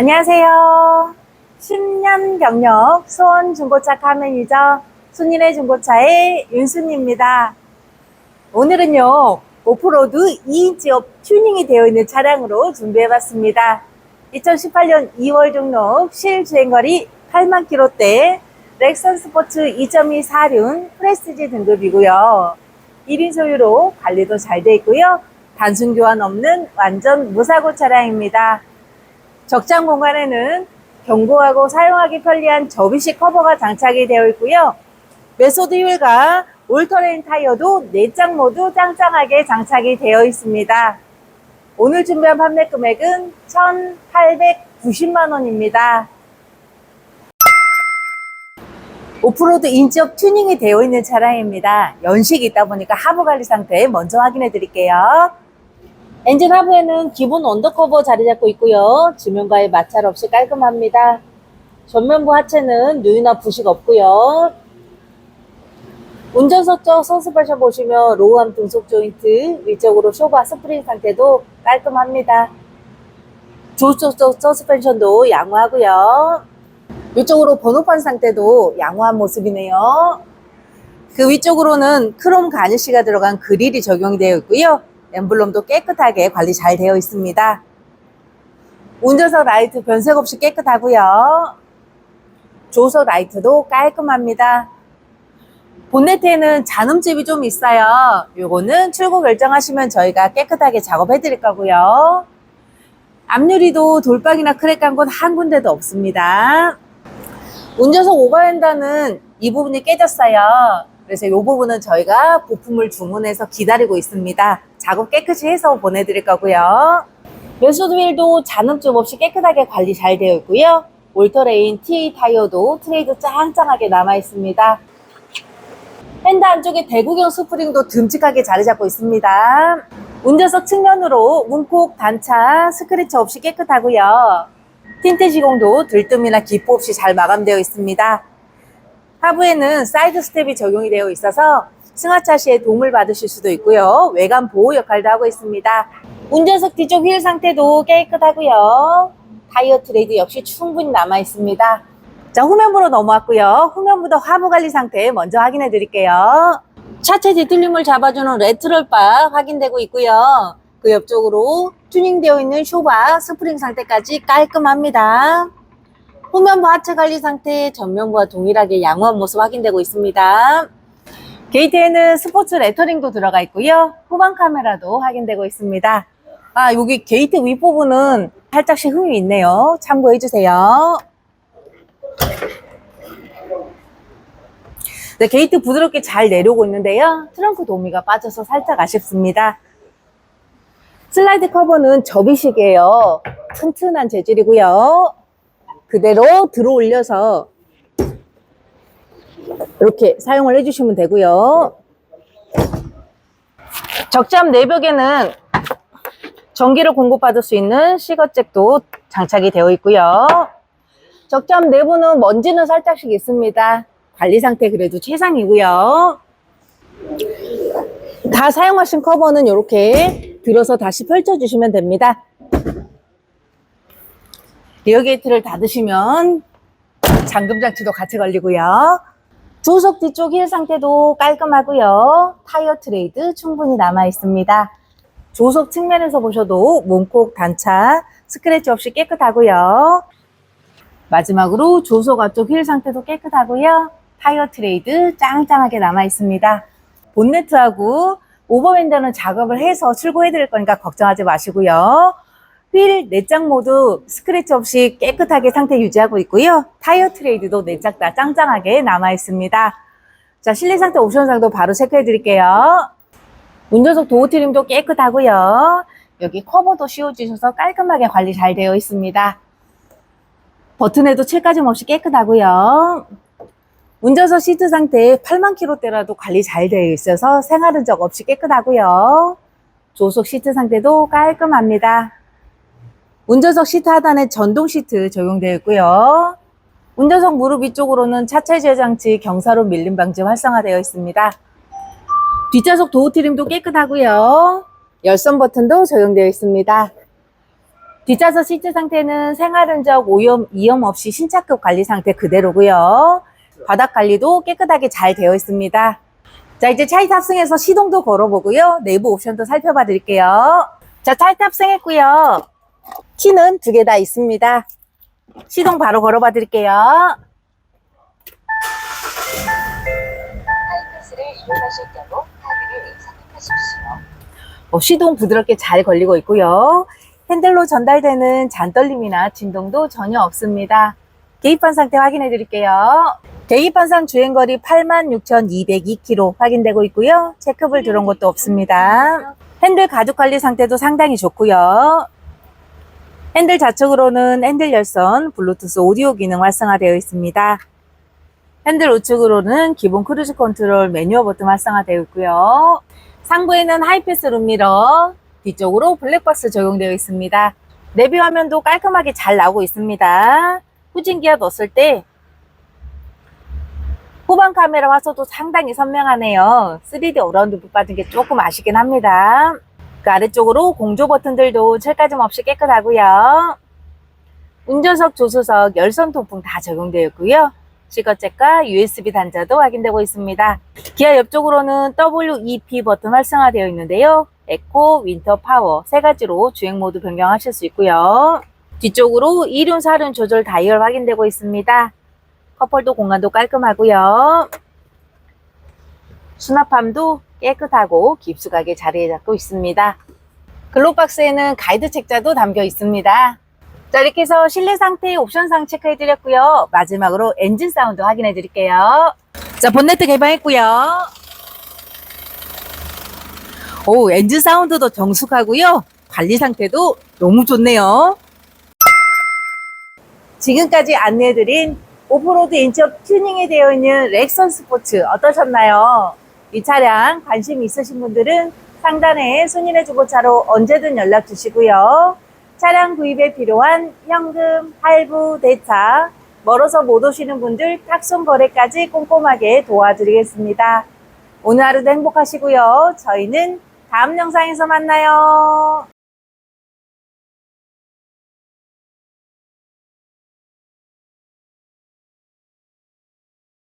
안녕하세요. 10년 경력 수원 중고차 카매니저 순일의 중고차의 윤순입니다. 오늘은요, 오프로드 2인치업 튜닝이 되어 있는 차량으로 준비해봤습니다. 2018년 2월 등록 실주행거리 8만 킬로대 렉선 스포츠 2.2 사륜 프레스티지 등급이고요. 1인 소유로 관리도 잘 돼 있고요. 단순 교환 없는 완전 무사고 차량입니다. 적장 공간에는 견고하고 사용하기 편리한 접이식 커버가 장착이 되어 있고요. 메소드 휠과 올터레인 타이어도 4장 모두 짱짱하게 장착이 되어 있습니다. 오늘 준비한 판매 금액은 1,890만 원입니다. 오프로드 인지업 튜닝이 되어 있는 차량입니다. 연식이 있다 보니까 하부 관리 상태 먼저 확인해 드릴게요. 엔진 하부에는 기본 언더커버 자리 잡고 있고요. 지면과의 마찰 없이 깔끔합니다. 전면부 하체는 누유나 부식 없고요. 운전석 쪽 서스페셔 보시면 로우암 등속 조인트 위쪽으로 쇼바 스프링 상태도 깔끔합니다. 조수석 쪽 서스펜션도 양호하고요. 위쪽으로 번호판 상태도 양호한 모습이네요. 그 위쪽으로는 크롬 가니쉬가 들어간 그릴이 적용이 되어 있고요. 엠블럼도 깨끗하게 관리 잘 되어 있습니다. 운전석 라이트 변색 없이 깨끗하고요. 조석 라이트도 깔끔합니다. 본네트에는 잔음집이 좀 있어요. 요거는 출고 결정하시면 저희가 깨끗하게 작업해 드릴 거고요. 앞유리도 돌박이나 크랙 간곳한 군데도 없습니다. 운전석 오버핸다는 이 부분이 깨졌어요. 그래서 이 부분은 저희가 부품을 주문해서 기다리고 있습니다. 작업 깨끗이 해서 보내드릴 거고요. 메소드 휠도 잔음점 없이 깨끗하게 관리 잘 되어 있고요. 올터레인 TA 타이어도 트레이드 짱짱하게 남아 있습니다. 핸드 안쪽에 대구경 스프링도 듬직하게 자리 잡고 있습니다. 운전석 측면으로 문콕, 단차, 스크래치 없이 깨끗하고요. 틴트 시공도 들뜸이나 기포 없이 잘 마감되어 있습니다. 하부에는 사이드 스텝이 적용이 되어 있어서 승하차 시에 도움을 받으실 수도 있고요. 외관 보호 역할도 하고 있습니다. 운전석 뒤쪽 휠 상태도 깨끗하고요. 타이어 트레이드 역시 충분히 남아 있습니다. 자, 후면부로 넘어왔고요. 후면부도 하부 관리 상태 먼저 확인해 드릴게요. 차체 뒤틀림을 잡아주는 레트럴 바 확인되고 있고요. 그 옆쪽으로 튜닝되어 있는 쇼바 스프링 상태까지 깔끔합니다. 후면부 하체 관리 상태 전면부와 동일하게 양호한 모습 확인되고 있습니다. 게이트에는 스포츠 레터링도 들어가 있고요. 후방 카메라도 확인되고 있습니다. 아, 여기 게이트 윗부분은 살짝씩 흠이 있네요. 참고해 주세요. 네, 게이트 부드럽게 잘 내려오고 있는데요. 트렁크 도미가 빠져서 살짝 아쉽습니다. 슬라이드 커버는 접이식이에요. 튼튼한 재질이고요. 그대로 들어 올려서 이렇게 사용을 해주시면 되고요. 적재함 내벽에는 전기를 공급받을 수 있는 시거잭도 장착이 되어 있고요. 적재함 내부는 먼지는 살짝씩 있습니다. 관리 상태 그래도 최상이고요. 다 사용하신 커버는 이렇게 들어서 다시 펼쳐주시면 됩니다. 리어 게이트를 닫으시면 잠금 장치도 같이 걸리고요. 조석 뒤쪽 힐 상태도 깔끔하고요. 타이어 트레이드 충분히 남아 있습니다. 조석 측면에서 보셔도 몸콕 단차 스크래치 없이 깨끗하고요. 마지막으로 조석 앞쪽 휠 상태도 깨끗하고요. 타이어 트레이드 짱짱하게 남아 있습니다. 본네트하고 오버윈더는 작업을 해서 출고해 드릴 거니까 걱정하지 마시고요. 휠 4짝 모두 스크래치 없이 깨끗하게 상태 유지하고 있고요. 타이어 트레이드도 4짝 다 짱짱하게 남아 있습니다. 자, 실내 상태 옵션 상도 바로 체크해 드릴게요. 운전석 도어 트림도 깨끗하고요. 여기 커버도 씌워주셔서 깔끔하게 관리 잘 되어 있습니다. 버튼에도 칠까짐 없이 깨끗하고요. 운전석 시트 상태 8만 킬로대라도 관리 잘 되어 있어서 생활 흔적 없이 깨끗하고요. 조속 시트 상태도 깔끔합니다. 운전석 시트 하단에 전동 시트 적용되어 있고요. 운전석 무릎 위쪽으로는 차체 제장치 경사로 밀림 방지 활성화되어 있습니다. 뒷좌석 도어 트림도 깨끗하고요. 열선 버튼도 적용되어 있습니다. 뒷좌석 시트 상태는 생활 흔적 오염, 이염 없이 신차급 관리 상태 그대로고요. 바닥 관리도 깨끗하게 잘 되어 있습니다. 자, 이제 차에 탑승해서 시동도 걸어보고요. 내부 옵션도 살펴봐 드릴게요. 자, 차에 탑승했고요. 키는 두 개 다 있습니다. 시동 바로 걸어봐 드릴게요. 하이패스를 이용하실 경우 카드를 삽입하십시오. 어, 시동 부드럽게 잘 걸리고 있고요. 핸들로 전달되는 잔떨림이나 진동도 전혀 없습니다. 계기판 상태 확인해 드릴게요. 계기판상 주행거리 86,202km 확인되고 있고요. 체크불 들어온 것도 없습니다. 핸들 가죽 관리 상태도 상당히 좋고요. 핸들 좌측으로는 핸들 열선, 블루투스 오디오 기능 활성화되어 있습니다. 핸들 우측으로는 기본 크루즈 컨트롤 매뉴얼 버튼 활성화되어 있고요. 상부에는 하이패스 룸미러, 뒤쪽으로 블랙박스 적용되어 있습니다. 내비 화면도 깔끔하게 잘 나오고 있습니다. 후진 기어 넣었을 때 후방 카메라 화소도 상당히 선명하네요. 3D 어라운드 못 받은 게 조금 아쉽긴 합니다. 그 아래쪽으로 공조 버튼들도 철가짐 없이 깨끗하고요. 운전석, 조수석, 열선 통풍 다 적용되어 있고요. 실거잭과 USB 단자도 확인되고 있습니다. 기아 옆쪽으로는 WEP 버튼 활성화되어 있는데요. 에코, 윈터, 파워 세 가지로 주행 모드 변경하실 수 있고요. 뒤쪽으로 이륜, 사륜 조절 다이얼 확인되고 있습니다. 컵홀더 공간도 깔끔하고요. 수납함도 깨끗하고 깊숙하게 자리에 잡고 있습니다. 글로박스에는 가이드 책자도 담겨 있습니다. 자, 이렇게 해서 실내 상태 옵션상 체크해 드렸고요. 마지막으로 엔진 사운드 확인해 드릴게요. 자, 본네트 개방했고요. 오, 엔진 사운드도 정숙하고요. 관리 상태도 너무 좋네요. 지금까지 안내해 드린 오프로드 인적 튜닝이 되어 있는 렉선 스포츠 어떠셨나요? 이 차량 관심 있으신 분들은 상단에 순인의 주보차로 언제든 연락 주시고요. 차량 구입에 필요한 현금, 할부, 대차, 멀어서 못 오시는 분들 탁송 거래까지 꼼꼼하게 도와드리겠습니다. 오늘 하루도 행복하시고요. 저희는 다음 영상에서 만나요.